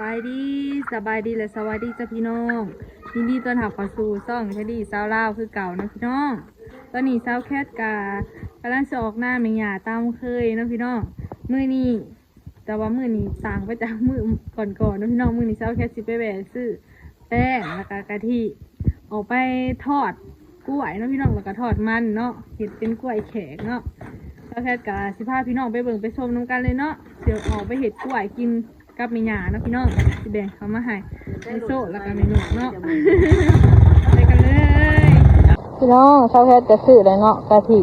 บายดีสบายดีและสวัสดีจ้าพี่น้องยินดีต้อนรับเข้าสู่ซ่องแคดดี้สาวลาวคือเก่านะพี่น้อง ตอนนี้สาวแคทกากำลังจะออกหน้าเมียาตามเคยนะพี่น้องมื้อนี้แต่ว่ามื้อนี้สั่งไปจากมื้อก่อนๆนะพี่น้องมื้อนี้สาวแคทสิไปแหวซื้อแป้งแล้วก็กะทิออกไปทอดกล้วยเนาะพี่น้องแล้วก็ทอดมันเนาะเห็ดเป็นกล้วยแขกเนาะก็แค่กาสิพาพี่น้องไปเบิ่งไปชมน้ำกันเลยเนาะเดี๋ยวออกไปเห็ดกล้วยกิน กับเมีหยาเนาะพี่น้องสิแบ่งเขามาให้ไอโซ่แล้วก็เมนูเนาะไปกันเลยพี่น้องชาวแคทจะซื้อเลยเนาะกะทิ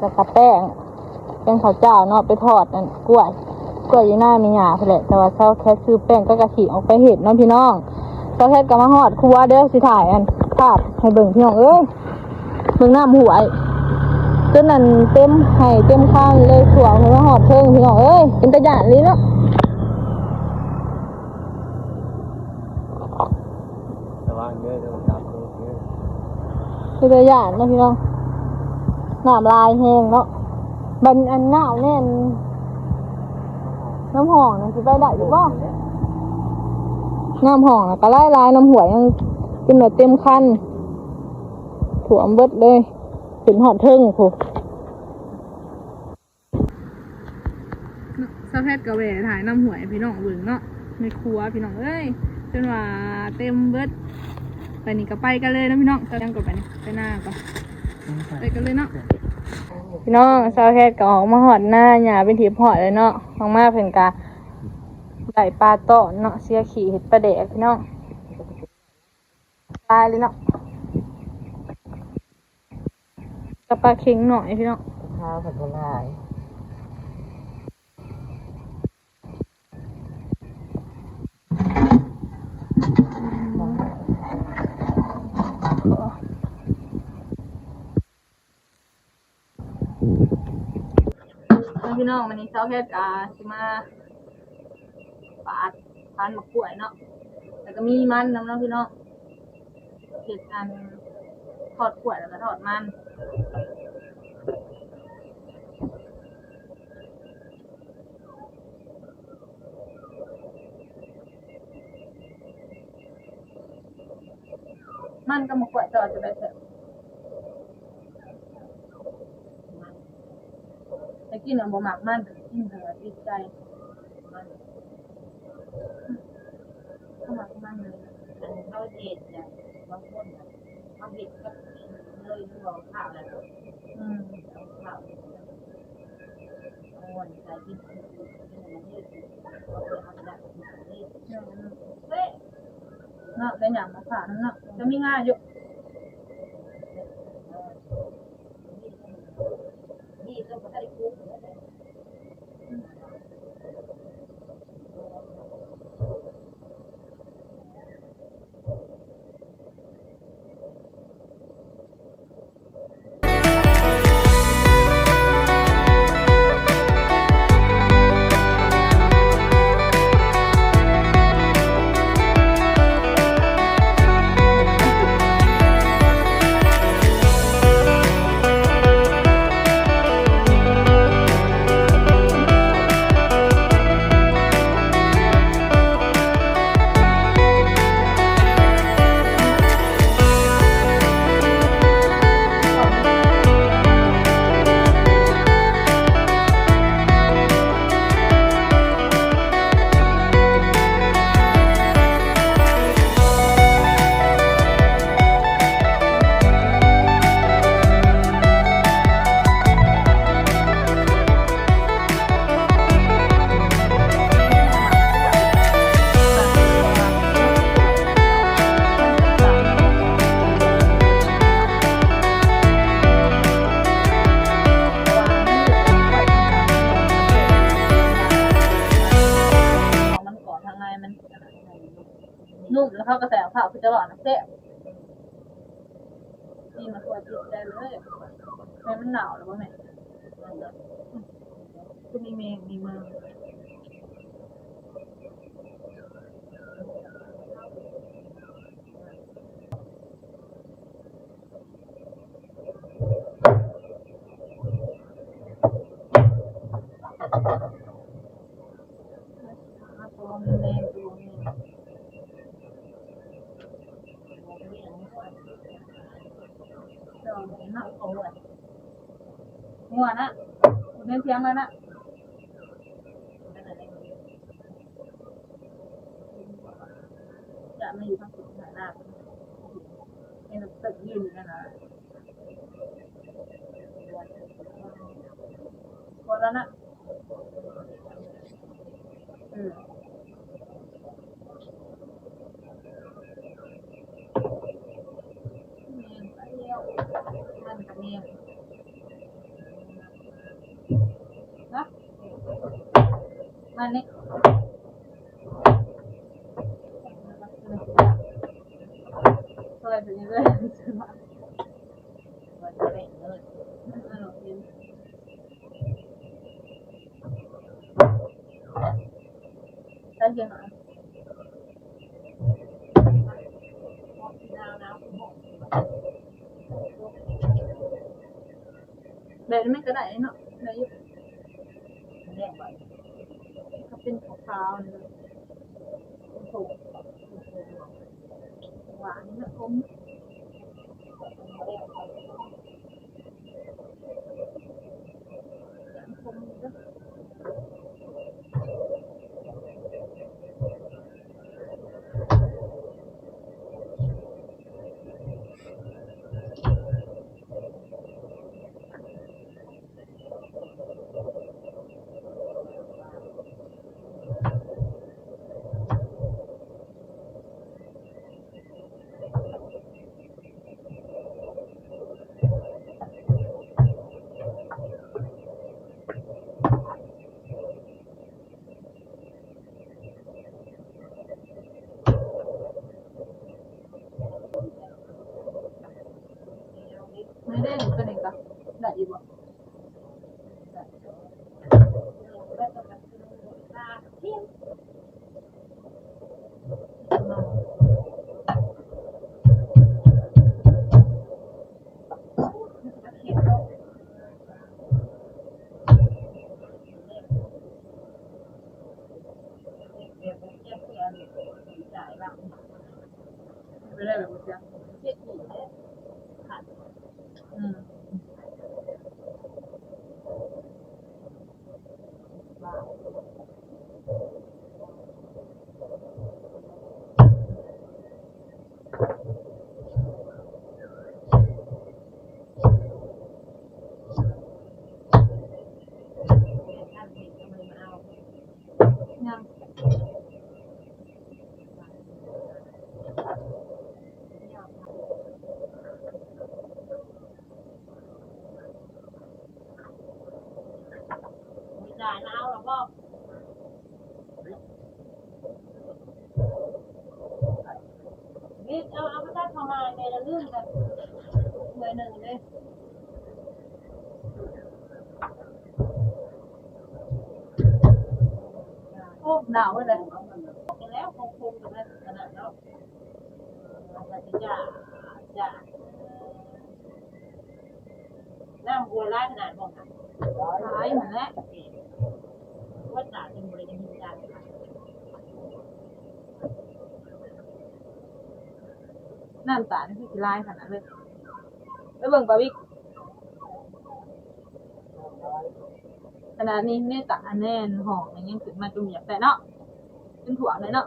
แล้วก็แป้งเป็นข้าวเจ้าเนาะไปทอดนั่นกล้วยกล้วยอยู่หน้ามีหยาไปแหละแต่ว่าชาวแคทซื้อแป้งก็กะทิออกไปเห็ดเนาะพี่น้องชาวแคทก็มาหอดครัวเด้อสิถ่ายอันภาพให้เบิ่งพี่น้องเอ้ยเบิ่งหน้าหวยจนนั้นเต็มให้เต็มข้างเลยสวงเลยว่าหอดเทิงพี่น้องเอ้ยเป็นตะหยานเลยเนาะ ระวังเยอะเดี๋ยวจับมือเยอะเป็นตะหยานเนะพี่น้องน้ำลายแห้งเนาะบันอันหนาวแน่นน้ำหองนั่นสิไปได้อยู่บ่น้ำหองน่ะก็ไล่ลายน้ำหัวยยังกินหมดเต็มคันถั่วมเบิดเลยถึงหอดเทิงผูสะเพชรกระเวถ่ายน้ำหวยพี่น้องเบิ่งเนาะในครัวพี่น้องเอ้ย จนว่าเต็มเบิดไปนี่ก็ไปกันเลยนะพี่น้องจะยังกดไปนี่ไปหน้าก่อนไปกันเลยเนาะพี่น้องสะเพชรก็ออกมาหอดหน้าหยาเป็นทีหอดเลยเนาะออกมาเพิ่นกาไหลปลาโตเนาะเสียขี่เห็ดปลาเดกพี่น้องตายเลยเนาะกับปลาเค็งหน่อยพี่น้องข้าวผัดกะลาย น้องวันนี้เช้าแค่กาสิมาปาดทานมะกล้วยเนาะแล้วก็มีมันน้ำเน้องพี่น้องเห็ดอันทอดกล้วยแล้วก็ทอดมันมันก็มะกล้วยจอดจะไปเถอะ ไปกินอะบ่หมักมันแต่กินเถอะติดใจมันก็หมักมันเลยอันเขาเด็ดเนี่ยบางคนน่ะเขาเด็ดก็เลยดูเอาข้าวแล้วอืมเอาข้าวเอาวันใส่ที่ที่ที่มันยืดเขาไปเอาดักที่นี่เฮ้ยเนาะเป็นอย่างมาฝากนั่นเนาะจะมีง่ายอยู่ นี่มันควรติดใจเลยแม่มันหนาวหรือว่าแม่คุณมีเมงมีมือตัวมีแมงตัวมี เนะโอ้ยงัวนะเดินเทียงแล้วนะจะมาอยู่ทางสุดหาหน้าเป็นตึกยืนอยู่นั่นนะคนละนะอืมมันกับเมียนะ มันนี่ช่วยถึง เป็นขาวๆนี่ ถูก หวานนะคมคมเด้อ ไม่ได้หนึ่งตัวหนึ่ง ก็ได้ าพระเจ้าเมาในละเรื่องกันหน่วยหนึ่งเลยโอ้หนาวเลยแล้วคงคงกันแล้วขนาดแล้วอาจจะจ่าจ่าน้ำบัวไล่ขนาดบอกนะหายเหมือนแล้วว่าจ่าเป็นบริการจ่า น้ำตาลที่สิลายขนาดเลยแล้วเบิ่งปลาวิกขนาดนี้เนตาแน่นหอมอย่างเงี้ยขึ้นมาจุ่มอยากแต่เนาะเป็นถั่วเลยเนาะ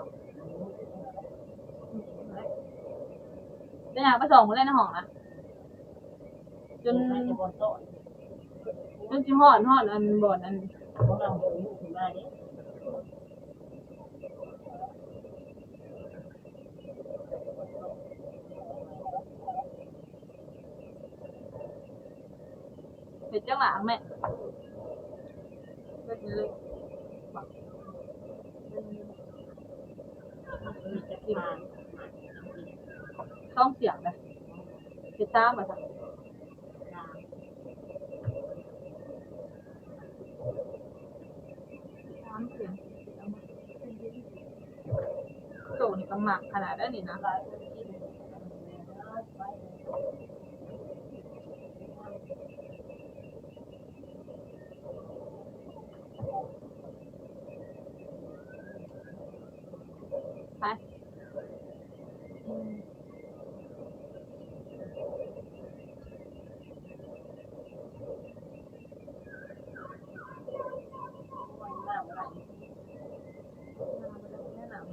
ได้หาประสงมาเล่นในห้องนะจนจะบนจนจิหอนหอนอันบ่อนอัน พวกเราอยู่ถึงมาเนี่ย เผ็ดจังหลังแม่เผ็ดเลยต้องเสียงเลยเผ็ดตามมาสักตามเสียงโตนี่ก็หมักขนาดนั้นี่นะ ไปอืม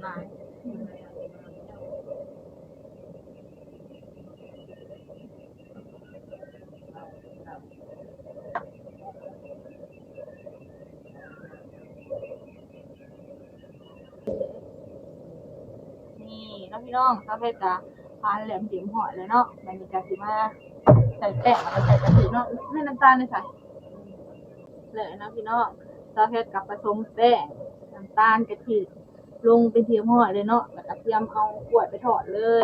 นาย น่องพี่น้องข้าเพชรกะพานแหลมจิ๋มหอยเลยเนาะมันมีกาสิมาใส่แป้งแล้วใส่กะทิเนาะไม่น้ำตาลเลยใส่เลยนะพี่น้องข้าเพชรกับผสมแป้งน้ำตาลกะทิลงเป็นเทียมหอยเลยเนาะแล้วก็เตรียมเอาขวดไปถอดเลย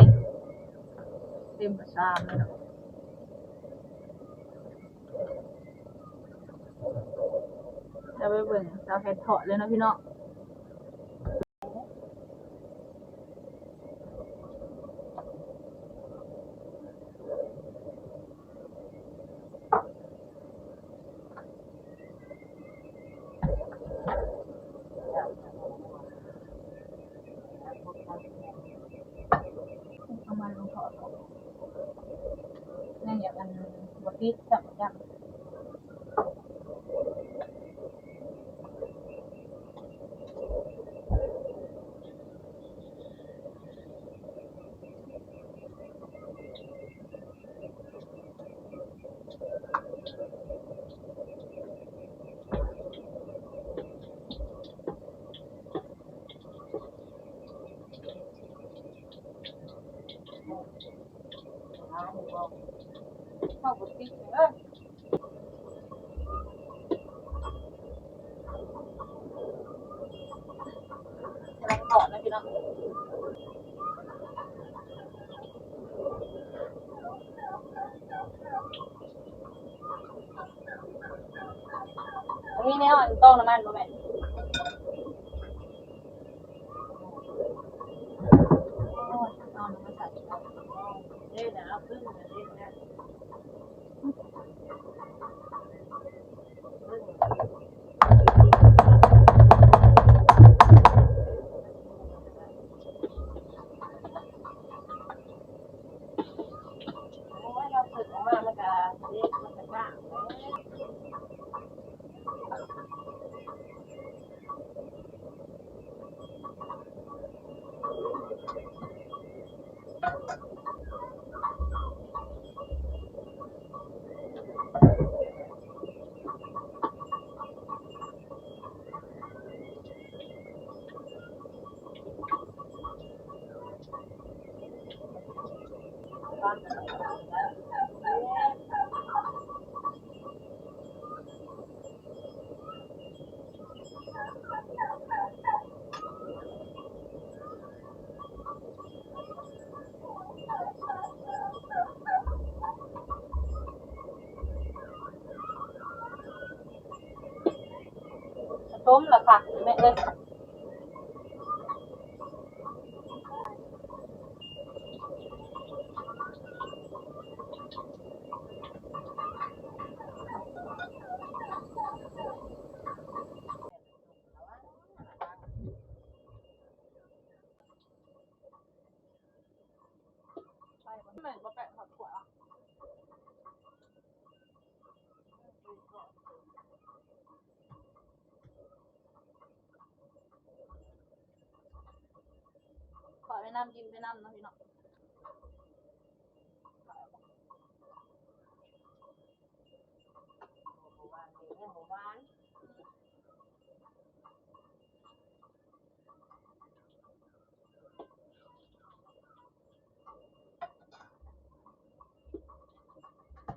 เต็มประชามเลยเนาะจะไปเบิ่งข้าเพชรถอดเลยเนาะพี่น้อง เอามาลงถอดออกนั่นอย่างอัน บดดิจับจับ เข้าบดดิเลยกำลังถอดนะพี่น้องมีแนวอันต้องน้ำมันบ่แม่นโอ้ยเอาน้ำมันใส่ เล่นนะเอาขึ้นมาเล่นนะ โอ้ยเราฝึกออกมามันก็เด็กมันก็กล้า มแล้วค่ะแม่เอ้ย ใช่มันเหมือนบ่แปะผักขวดอะ ขอไปน้ำกินไปน้ำเนาะพี่เนาะ หมู่บ้านนี่หมู่บ้าน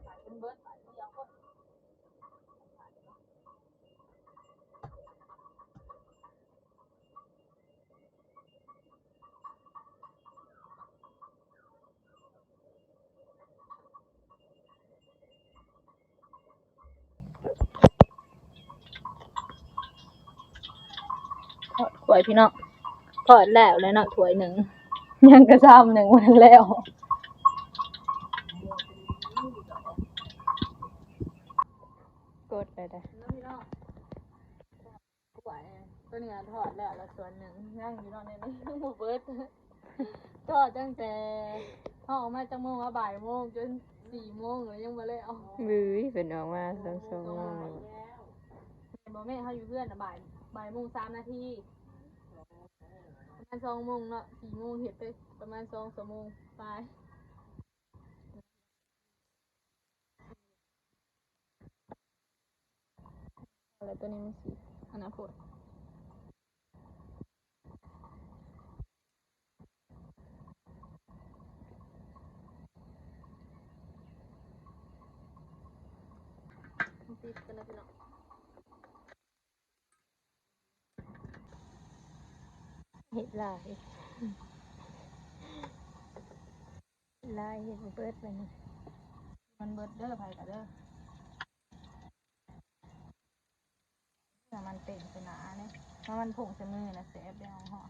ขายเป็นเบิร์ดขายเป็นยาวคน ทอดถ้ วยพี่น้องทอดแล้วเลยเนาะถ้วยหนึ่งยังกระซ้ำหนึ่งวันแล้วกดเลยได้น้พี่น้องถ้วยตัวนี้ทอดแล้วแล้วส่วนหนึ่งย่างอยู่เนอนในนี้หมูเบิร์ดทอดตั้งแต่ทอดออกมาจากโมงว่าบ่ายโมงจนสี่โมงเลยยังมาแล้วบื้อเป็นออกมาสองสองโมงเลยเห็นบอกแม่เขาอยู่เพื่อนอะบ่ายบ่ายโมงสามนาทีประมา ณสองโมงเนาะสี่โมงเห็ดไปประมาณสองสามโมงไปอะไรตัวนี้มันสีอนาคตติดกันแล้วพี่น้อง เห็ดลาย ลายเห็ดบ่เปิดไปนะมันเบิดเด้อไผกะเด้อมันเต็มไปหนาเนี่ยถ้ามันผงเสมือนะเสียบได้เอาห่อ